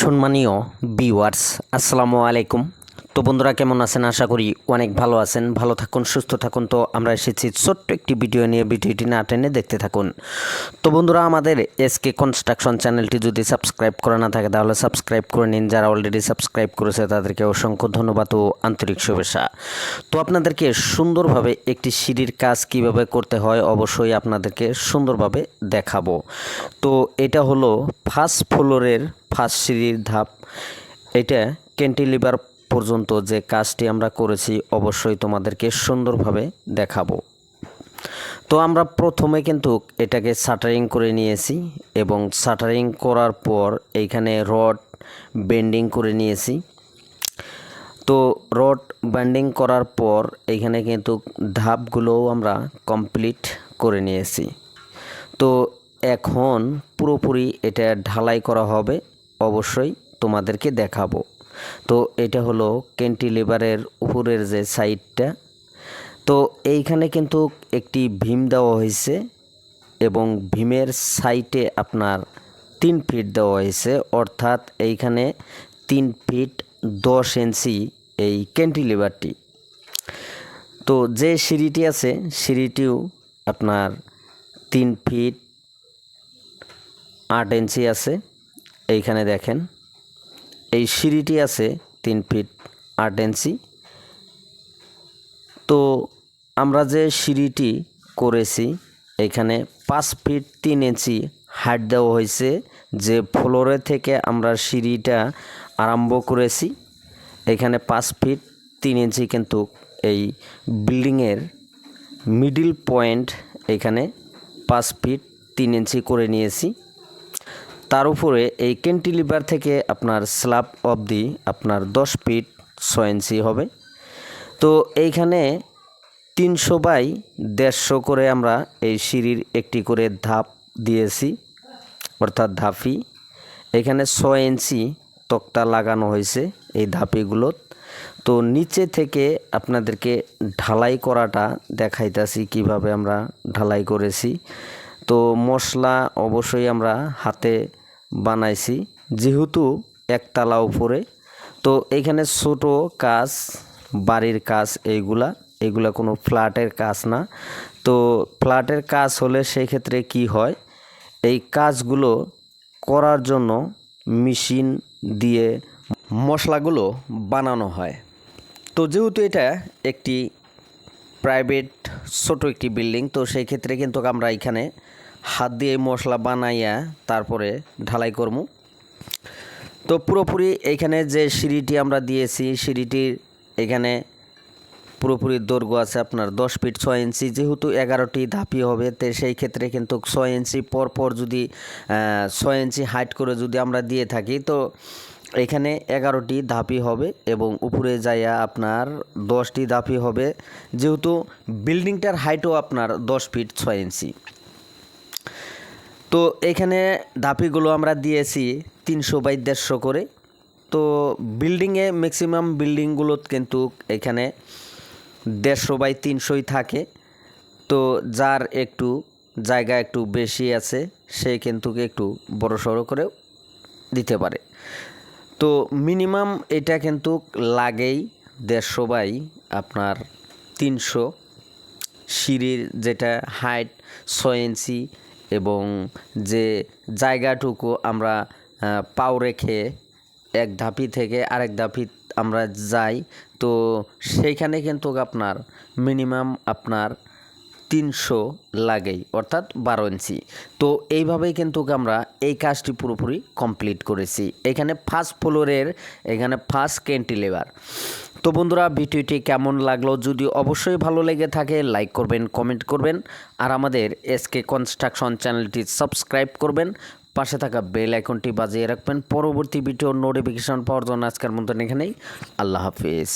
সম্মানীয় বিওয়ার্স আসসালামু আলাইকুম। তো বন্ধুরা কেমন আছেন? আশা করি অনেক ভালো আছেন। ভালো থাকুন, সুস্থ থাকুন। তো আমরা এসেছি ছোট্ট একটি ভিডিও নিয়ে। ভিডিওটি না টেনে দেখতে থাকুন। তো বন্ধুরা, আমাদের এসকে কনস্ট্রাকশন চ্যানেলটি যদি সাবস্ক্রাইব করা না থাকে, তাহলে সাবস্ক্রাইব করে নিন। যারা অলরেডি সাবস্ক্রাইব করেছে, তাদেরকে অসংখ্য ধন্যবাদ ও আন্তরিক শুভেচ্ছা। তো আপনাদেরকে সুন্দরভাবে একটি সিঁড়ির কাজ কীভাবে করতে হয়, অবশ্যই আপনাদেরকে সুন্দরভাবে দেখাবো। তো এটা হলো ফার্স্ট ফ্লোরের ফার্স্ট সিঁড়ির ধাপ। এটা ক্যান্টিলিভার পর্যন্ত যে কাজটি আমরা করেছি, অবশ্যই তোমাদেরকে সুন্দরভাবে দেখাবো। তো আমরা প্রথমে কিন্তু এটাকে শাটারিং করে নিয়েছি এবং শাটারিং করার পর এইখানে রড বেন্ডিং করে নিয়েছি। তো রড ব্যান্ডিং করার পর এইখানে কিন্তু ধাপগুলোও আমরা কমপ্লিট করে নিয়েছি। তো এখন পুরোপুরি এটা ঢালাই করা হবে, অবশ্যই তোমাদেরকে দেখাবো। তো এটা হলো ক্যান্টিলিভারের উপরের যে সাইডটা। তো এইখানে কিন্তু একটি ভীম দেওয়া হয়েছে এবং ভীমের সাইটে আপনার তিন ফিট দেওয়া হয়েছে। অর্থাৎ এইখানে তিন ফিট দশ ইঞ্চি এই ক্যান্টিলিভারটি। তো যে সিঁড়িটি আছে, সিঁড়িটিও আপনার তিন ফিট আট ইঞ্চি আছে। এইখানে দেখেন। এই সিঁড়িটি আছে তিন ফিট আট ইঞ্চি। তো আমরা যে সিঁড়িটি করেছি, এখানে পাঁচ ফিট তিন ইঞ্চি হাইট দেওয়া হয়েছে। যে ফ্লোরে থেকে আমরা সিঁড়িটা আরম্ভ করেছি, এখানে পাঁচ ফিট তিন ইঞ্চি কিন্তু এই বিল্ডিংয়ের মিডিল পয়েন্ট এখানে পাঁচ ফিট তিন ইঞ্চি করে নিয়েছি। তার উপরে এই ক্যান্টিলিভার থেকে আপনার স্ল্যাব অবধি আপনার দশ ফিট ছয় ইঞ্চি হবে। তো এইখানে তিনশো বাই দেড়শো করে আমরা এই সিঁড়ির একটি করে ধাপ দিয়েছি, অর্থাৎ ধাপি। এখানে ছয় ইঞ্চি তক্তা লাগানো হয়েছে এই ধাপিগুলো। তো নিচে থেকে আপনাদেরকে ঢালাই করাটা দেখাইতেছি কীভাবে আমরা ঢালাই করেছি। তো মশলা অবশ্যই আমরা হাতে বানাইছি। যেহেতু একতলা উপরে, তো এইখানে ছোট কাজ, বাড়ির কাজ এইগুলা, এগুলা কোনো ফ্ল্যাটের কাজ না। তো ফ্ল্যাটের কাজ হলে সেই ক্ষেত্রে কি হয়, এই কাজগুলো করার জন্য মেশিন দিয়ে মশলাগুলো বানানো হয়। তো যেহেতু এটা একটি প্রাইভেট ছোট একটি বিল্ডিং। তো সেই ক্ষেত্রে কিন্তু আমরা এখানে হাত দিয়ে মশলা বানাইয়া তারপরে ঢালাই করব তো পুরোপুরি এইখানে যে সিঁড়িটি আমরা দিয়েছি, সিঁড়িটির এখানে পুরোপুরি দৈর্ঘ্য আছে আপনার দশ ফিট ছয় ইঞ্চি। যেহেতু এগারোটি ধাপি হবে, তো সেই ক্ষেত্রে কিন্তু ছয় ইঞ্চি পর পর যদি ছয় ইঞ্চি হাইট করে যদি আমরা দিয়ে থাকি, তো এখানে এগারোটি ধাপি হবে এবং উপরে যাইয়া আপনার দশটি ধাপি হবে। যেহেতু বিল্ডিংটার হাইটও আপনার দশ ফিট ছয় ইঞ্চি। তো এখানে ধাপিগুলো আমরা দিয়েছি তিনশো বাই দেড়শো করে। তো বিল্ডিংয়ে ম্যাক্সিমাম বিল্ডিংগুলো কিন্তু এখানে দেড়শো বাই তিনশোই থাকে। তো যার একটু জায়গা একটু বেশি আছে, সে কিন্তু একটু বড় সড়ো করেও দিতে পারে। তো মিনিমাম এটা কিন্তু লাগেই দেড়শো বাই আপনার তিনশো সিঁড়ির যেটা হাইট ছয় ইঞ্চি এবং যে জায়গাটুকু আমরা পাও রেখে এক ধাপি থেকে আরেক ধাপি আমরা যাই, তো সেইখানে কিন্তু আপনার মিনিমাম আপনার তিনশো লাগেই, অর্থাৎ বারো ইঞ্চি। তো এইভাবেই কিন্তু আমরা এই কাজটি পুরোপুরি কমপ্লিট করেছি। এখানে ফার্স্ট ফ্লোরের এখানে ফার্স্ট ক্যান্টিলেভার তো বন্ধুরা, ভিডিওটি কেমন লাগল? যদি অবশ্যই ভালো লেগে থাকে লাইক করবেন কমেন্ট করবেন, আর আমাদের এসকে কনস্ট্রাকশন চ্যানেলটি সাবস্ক্রাইব করবেন। পাশে থাকা বেল আইকনটি বাজিয়ে রাখবেন। পরবর্তী ভিডিও নোটিফিকেশন পাওয়ার জন্য আজকের মতন এখানেই। আল্লাহ হাফিজ।